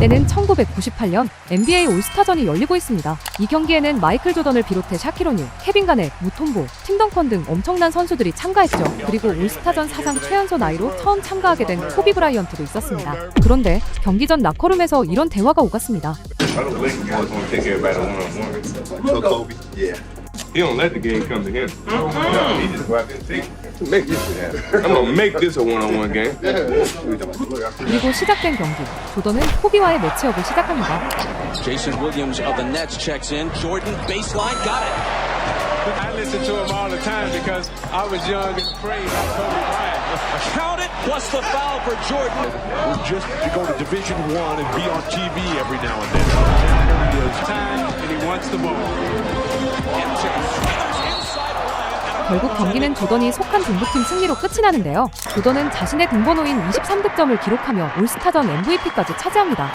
때는 1998년 NBA 올스타전이 열리고 있습니다. 이 경기에는 마이클 조던을 비롯해 샤키로닐, 케빈 가넷, 무톰보, 팀 덩컨 등 엄청난 선수들이 참가했죠. 그리고 올스타전 사상 최연소 나이로 처음 참가하게 된 코비 브라이언트도 있었습니다. 그런데 경기 전 라커룸에서 이런 대화가 오갔습니다. I don't think he was gonna take everybody one on one. So Kobe, yeah. He don't let the game come to him. He just go out there and take it. Make this shit happen. I'm gonna make this a one-on-one game. 그리고 시작된 경기. 조던은 코비와의 매치업을 시작합니다. Jason Williams of the Nets checks in. Jordan baseline got it. I listen to him all the time because I was young and afraid of Kobe Bryant. Count it plus the foul for Jordan. just to go to Division One and be on TV every now and then. 결국 경기는 조던이 속한 동부팀 승리로 끝이 나는데요. 조던은 자신의 등번호인 23득점을 기록하며 올스타전 MVP까지 차지합니다.